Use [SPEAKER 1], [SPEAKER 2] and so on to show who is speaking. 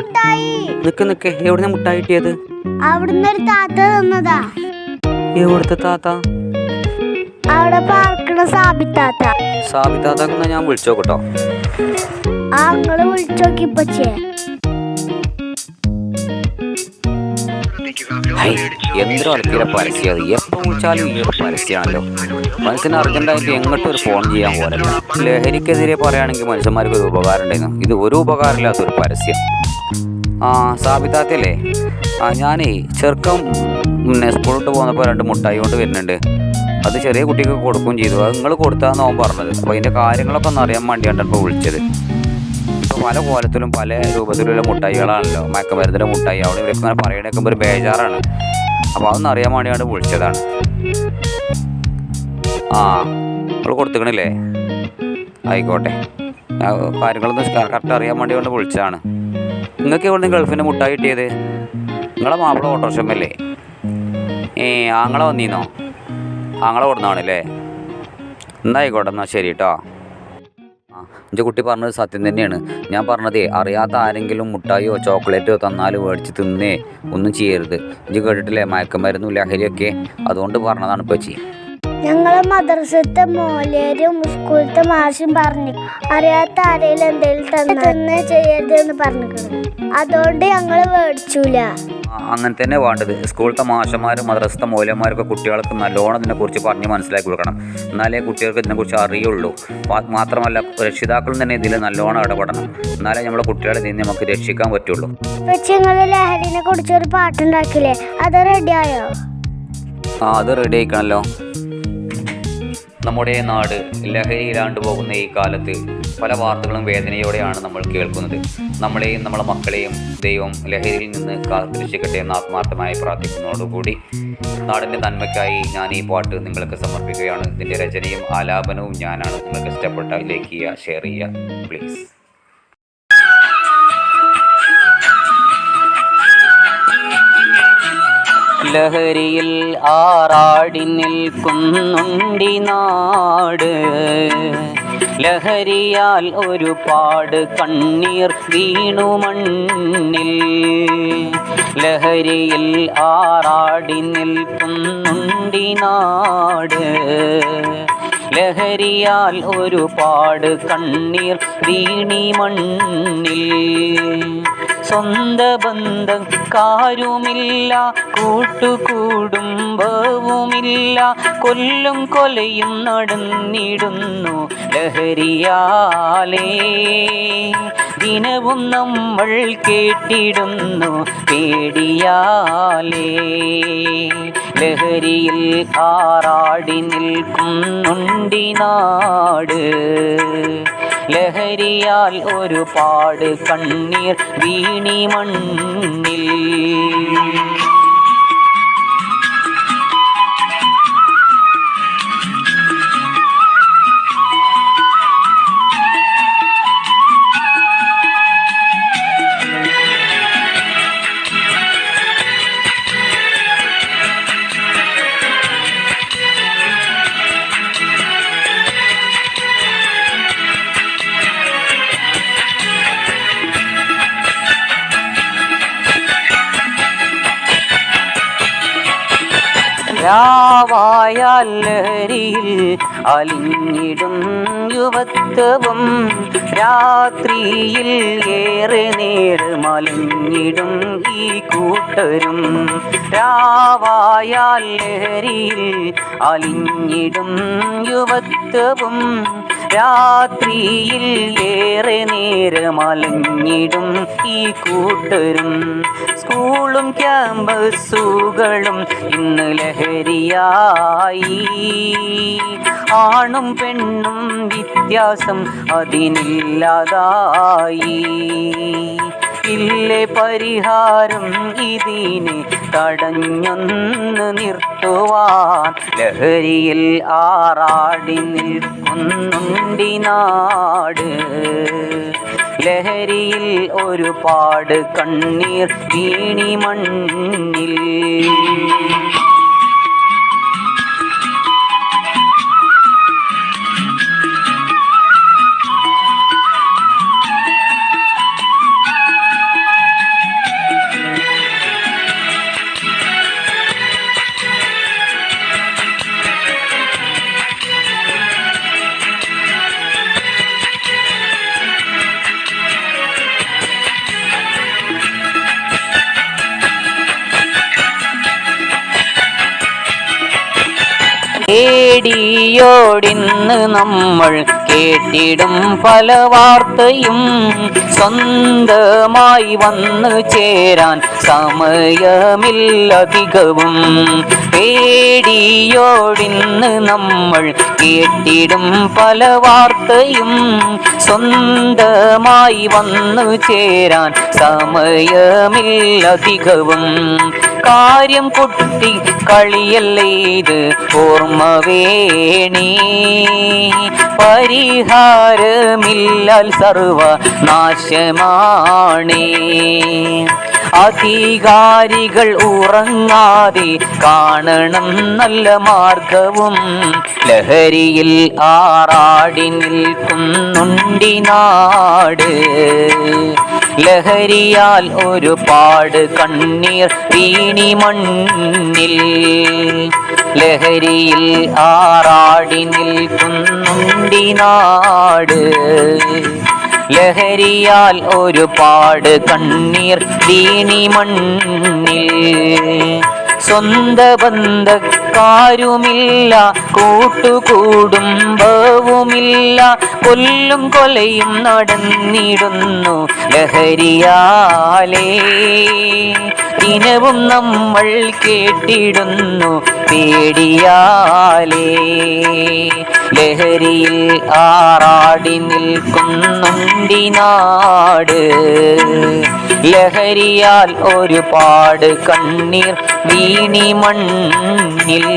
[SPEAKER 1] മുട്ടായി.
[SPEAKER 2] നിക്ക് നിക്ക്. എവിടെ മുട്ടായി കിട്ടിയത്?
[SPEAKER 1] അവിടുന്ന് ഒരു താത്ത തന്നതാ.
[SPEAKER 2] എവിടുത്തെ താത്ത?
[SPEAKER 1] അവിടെ പാർക്കണ സാബിത്താത്ത
[SPEAKER 2] സാബിത്താത്താക്കുന്ന ഞാൻ വിളിച്ചോക്കട്ടോ.
[SPEAKER 1] ആ അങ്ങൾ വിളിച്ചോക്കിപ്പച്ചേ
[SPEAKER 2] എന്തൊരു തീരെ പരസ്യം അത്? എപ്പോൾ വിളിച്ചാലും ഈ പരസ്യമാണല്ലോ. മനുഷ്യന് അർജന്റായിട്ട് എങ്ങോട്ടും ഒരു ഫോൺ ചെയ്യാൻ പോലല്ല. ലഹരിക്കെതിരെ പറയുകയാണെങ്കിൽ മനുഷ്യന്മാർക്ക് ഒരു ഉപകാരം ഉണ്ടായിരുന്നു ഇത് ഒരു ഉപകാരമില്ലാത്തൊരു പരസ്യം. ആ സാബിതാത്തല്ലേ ആ ഞാനേ ചെറുക്കം പിന്നെ സ്കൂളിട്ട് പോകുന്നപ്പോൾ രണ്ട് മുട്ടായി കൊണ്ട് വരുന്നുണ്ട്. അത് ചെറിയ കുട്ടിക്ക് കൊടുക്കുകയും ചെയ്തു. അത് നിങ്ങൾ കൊടുത്താന്ന് അവൻ പറഞ്ഞത്. അപ്പോൾ അതിന്റെ കാര്യങ്ങളൊക്കെ ഒന്ന് അറിയാൻ വേണ്ടിയാണ് ഇപ്പോൾ വിളിച്ചത്. പല കോലത്തിലും പല രൂപത്തിലുള്ള മുട്ടായികളാണല്ലോ. മയക്കമരുന്നിന്റെ മുട്ടായി. അവിടെ ഇവിടെ ഇങ്ങനെ പറയണേക്കുമ്പോൾ ഒരു ബേജാറാണ്. അപ്പോൾ അതൊന്നും അറിയാൻ വേണ്ടിയാണ് വിളിച്ചതാണ്. ആ നമ്മൾ കൊടുത്തുക്കണില്ലേ? ആയിക്കോട്ടെ. കാര്യങ്ങളൊന്നും കറക്റ്റ് അറിയാൻ വേണ്ടി കൊണ്ട് വിളിച്ചതാണ്. നിങ്ങൾക്ക് ഇവിടെ നിന്ന് ഗൾഫിന്റെ മുട്ടായി കിട്ടിയത്? നിങ്ങളെ മാപ്പിള ഓട്ടോറിക്ഷമല്ലേ? ഏ ആങ്ങളെ വന്നീന്നോ? ആങ്ങളെ കൊടുന്നാണല്ലേ എന്നായിക്കോട്ടെ എന്നാൽ ശരി കേട്ടോ എന്റെ കുട്ടി പറഞ്ഞത് സത്യം തന്നെയാണ്. ഞാൻ പറഞ്ഞതേ അറിയാത്ത ആരെങ്കിലും മുട്ടായോ ചോക്ലേറ്റോ തന്നാൽ മേടിച്ച് തിന്നേ ഒന്നും ചെയ്യരുത്. എനിക്ക് കേട്ടിട്ടില്ലേ മയക്കുമരുന്നും ലഹരിയൊക്കെ? അതുകൊണ്ട് പറഞ്ഞതാണ് ഇപ്പച്ചി.
[SPEAKER 1] ഞങ്ങളെ മദ്രസത്തെ മോലേരും സ്കൂളത്തെ മാഷും പറഞ്ഞു അറിയാത്ത ആരെങ്കിലും എന്തെങ്കിലും തന്നെ ചെയ്യരുത് എന്ന് പറഞ്ഞു അതുകൊണ്ട് ഞങ്ങൾ മേടിച്ചൂല
[SPEAKER 2] അങ്ങനെ തന്നെ വേണ്ടത്. സ്കൂളിലത്തെ മാഷന്മാരും മദ്രസത്തെ മൂലന്മാരൊക്കെ കുട്ടികൾക്ക് നല്ലോണം ഇതിനെക്കുറിച്ച് പറഞ്ഞ് മനസ്സിലാക്കി കൊടുക്കണം. എന്നാലേ കുട്ടികൾക്ക് ഇതിനെക്കുറിച്ച് അറിയുള്ളൂ. മാത്രമല്ല രക്ഷിതാക്കളും തന്നെ ഇതിൽ നല്ലോണം ഇടപെടണം. എന്നാലേ നമ്മുടെ കുട്ടികളെ ഇതിൽ നിന്ന് നമുക്ക് രക്ഷിക്കാൻ പറ്റുള്ളൂ.
[SPEAKER 1] ലഹരിനെ കുറിച്ച് ഒരു പാട്ടുണ്ടാക്കില്ലേ? അത് റെഡിയായോ
[SPEAKER 2] ആ അത് റെഡി ആയിക്കണല്ലോ. നമ്മുടെ നാട് ലഹരിയിലാണ്ട് പോകുന്ന ഈ കാലത്ത് പല വാർത്തകളും വേദനയോടെയാണ് നമ്മൾ കേൾക്കുന്നത്. നമ്മളെയും നമ്മളെ മക്കളെയും ദൈവം ലഹരിയിൽ നിന്ന് കാത്തിരക്ഷിക്കട്ടെ എന്ന് ആത്മാർത്ഥമായി പ്രാർത്ഥിക്കുന്നതോടുകൂടി നാടിന്റെ നന്മയ്ക്കായി ഞാൻ ഈ പാട്ട് നിങ്ങൾക്ക് സമർപ്പിക്കുകയാണ്. ഇതിന്റെ രചനയും ആലാപനവും ഞാനാണ്. നിങ്ങൾക്ക് ഇഷ്ടപ്പെട്ട ലൈക്ക് ചെയ്യുക ഷെയർ ചെയ്യുക. പ്ലീസ്. ലഹരിയിൽ ആറാടി നിൽക്കുന്നുണ്ടി നാട്. ലഹരിയാൽ ഒരുപാട് കണ്ണീർ വീണു മണ്ണിൽ. ലഹരിയിൽ ആറാടി നിൽക്കുന്നുണ്ടി നാട്. ലഹരിയാൽ ഒരുപാട് കണ്ണീർ വീണി മണ്ണിൽ. സ്വന്ത ബന്ധക്കാരുമില്ല കൂട്ടുകൂടുംബവുമില്ല കൊല്ലും കൊലയും നടന്നിടുന്നു ലഹരിയാലേ. ദിനവും നമ്മൾ കേട്ടിടുന്നു പേടിയാലേ. ലഹരിയിൽ ആറാടി നിൽക്കുന്നുണ്ടി നാട് ലഹരിയാൽ ഒരുപാട് കണ്ണീർ വീണി മണ്ണിൽ. രാവായാൽ ലഹരിയിൽ അലിഞ്ഞിടും യുവത്വവും. രാത്രിയിൽ ഏറെ നേരം അലിഞ്ഞിടും ഈ കൂട്ടരും. രാവായാൽ ലഹരിയിൽ അലിഞ്ഞിടും യുവത്വവും. രാത്രിയിൽ ഏറെ നേരം അലഞ്ഞിടും ഈ കൂട്ടരും. സ്കൂളും ക്യാമ്പസുകളും ഇന്ന് ലഹരിയായി. ആണും പെണ്ണും വ്യത്യാസം അതിനില്ലാതായി. ഇല്ലേ പരിഹാരം ഇതിനെ തടഞ്ഞൊന്ന് നിർത്തുവാൻ. ലഹരിയിൽ ആറാടി നിൽക്കുന്നുണ്ടി നാട്. ലഹരിയിൽ ഒരുപാട് കണ്ണീർ വീണി മണ്ണിൽ. പേടിയോടിന്ന് നമ്മൾ കേട്ടിടും പല വാർത്തയും സ്വന്തമായി വന്നു ചേരാൻ സമയമില്ലധികവും. പേടിയോടിന്ന് നമ്മൾ കേട്ടിടും പല വാർത്തയും സ്വന്തമായി വന്നു ചേരാൻ സമയമില്ലധികവും. കാര്യം കുട്ടി കളിയല്ലേ ഇത്? ഓർമ്മ വേണി. പരിഹാരമില്ലാൽ സർവ നാശമാണേ അധികാരികൾ ഉറങ്ങാതെ കാണണം നല്ല മാർഗവും ലഹരിയിൽ ആറാടി നിൽക്കുന്നുണ്ടി നാട്. ലഹരിയാൽ ഒരുപാട് കണ്ണീർ വീണി മണ്ണിൽ. ലഹരിയിൽ ആറാടി നിൽക്കുന്നുണ്ടി നാട്. ലഹരിയാൽ ഒരുപാട് കണ്ണീർ വീണി മണ്ണിൽ. സ്വന്ത ബന്ധക്കാരുമില്ല കൂട്ടുകൂടുംബവുമില്ല. കൊല്ലും കൊലയും നടന്നിടുന്നു ലഹരിയാലേ. ദിനവും നമ്മൾ കേട്ടിടുന്നു പേടിയാലേ. ലഹരിയിൽ ആറാടി നിൽക്കുന്നുണ്ടി നാട് ലഹരിയാൽ ഒരുപാട് കണ്ണീർ വീണി മണ്ണിൽ.